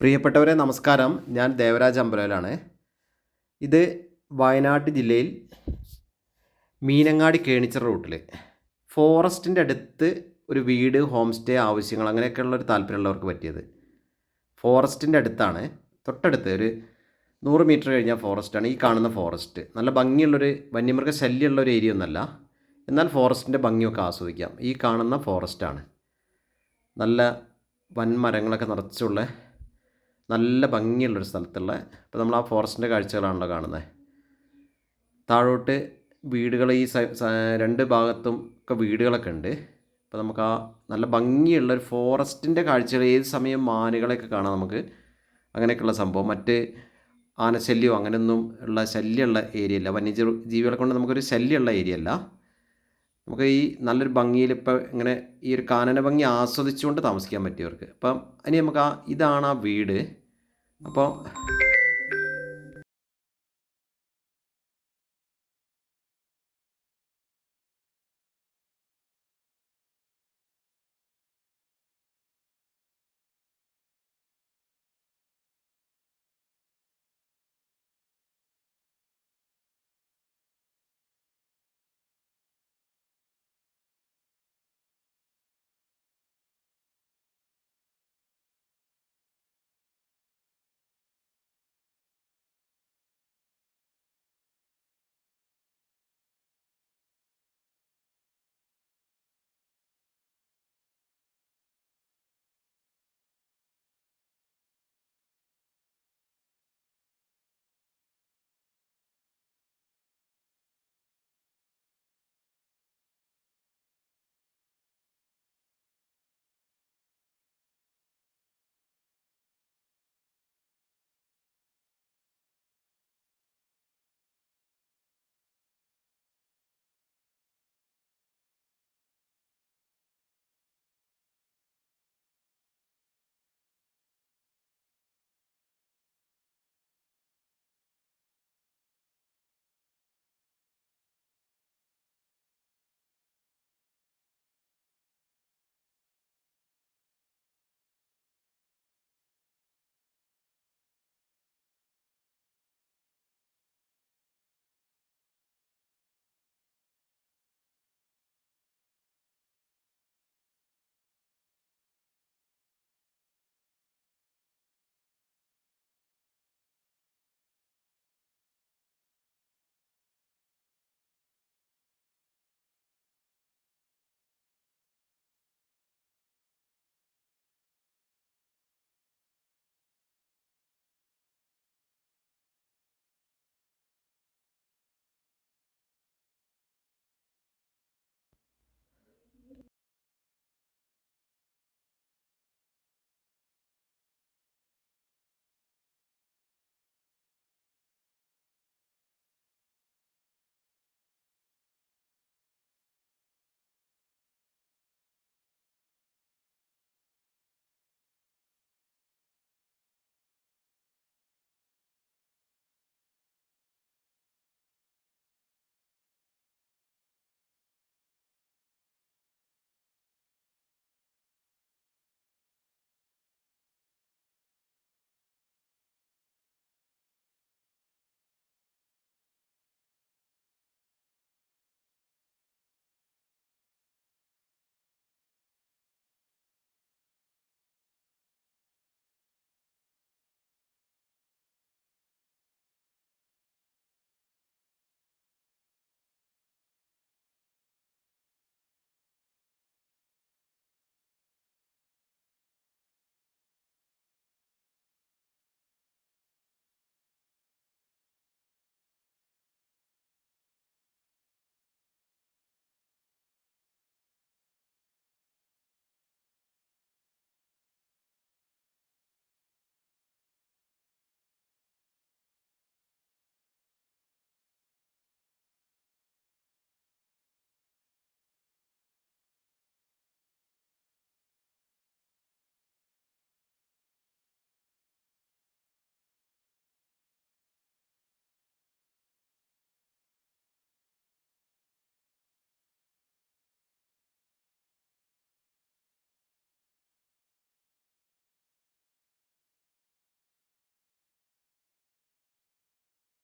പ്രിയപ്പെട്ടവരെ നമസ്കാരം. ഞാൻ ദേവരാജ് അമ്പലയിലാണ് ഇത് വയനാട് ജില്ലയിൽ മീനങ്ങാടി കേണിച്ചർ റൂട്ടിൽ ഫോറസ്റ്റിന്റെ അടുത്ത് ഒരു വീട് ഹോം സ്റ്റേ ആവശ്യങ്ങൾ അങ്ങനെയൊക്കെയുള്ള ഒരു താല്പര്യമുള്ളവർക്ക് പറ്റിയത്. ഫോറസ്റ്റിന്റെ അടുത്താണ്. തൊട്ടടുത്ത് ഒരു നൂറ് മീറ്റർ കഴിഞ്ഞാൽ ഫോറസ്റ്റാണ്. ഈ കാണുന്ന ഫോറസ്റ്റ്. നല്ല ഭംഗിയുള്ളൊരു വന്യമൃഗ ശല്യമുള്ള ഒരു ഏരിയ ഒന്നല്ല. എന്നാൽ ഫോറസ്റ്റിന്റെ ഭംഗിയൊക്കെ ആസ്വദിക്കാം. ഈ കാണുന്ന ഫോറസ്റ്റാണ്. നല്ല വൻമരങ്ങളൊക്കെ നിറച്ചുള്ള നല്ല ഭംഗിയുള്ളൊരു സ്ഥലത്തുള്ള ഇപ്പോൾ നമ്മൾ ആ ഫോറസ്റ്റിന്റെ കാഴ്ചകളാണല്ലോ കാണുന്നത് താഴോട്ട് വീടുകൾ ഈ രണ്ട് ഭാഗത്തും ഒക്കെ വീടുകളൊക്കെ ഉണ്ട്. അപ്പോൾ നമുക്ക് ആ നല്ല ഭംഗിയുള്ള ഒരു ഫോറസ്റ്റിന്റെ കാഴ്ചകൾ ഏത് സമയം മാനുകളെയൊക്കെ കാണാം നമുക്ക്. അങ്ങനെയൊക്കെയുള്ള സംഭവം. മറ്റ് ആനശല്യമോ അങ്ങനെയൊന്നും ഉള്ള ശല്യമുള്ള ഏരിയ അല്ല വന്യജീവികളെ ജീവികളെ കൊണ്ട് നമുക്കൊരു ശല്യമുള്ള ഏരിയ അല്ല നമുക്ക് ഈ നല്ലൊരു ഭംഗിയിൽ ഇപ്പോൾ ഇങ്ങനെ ഈ ഒരു കാനന ഭംഗി ആസ്വദിച്ചുകൊണ്ട് താമസിക്കാൻ പറ്റിയവർക്ക്. അപ്പം ഇനി നമുക്ക് ആ ഇതാണ് ആ വീട്. അപ്പോൾ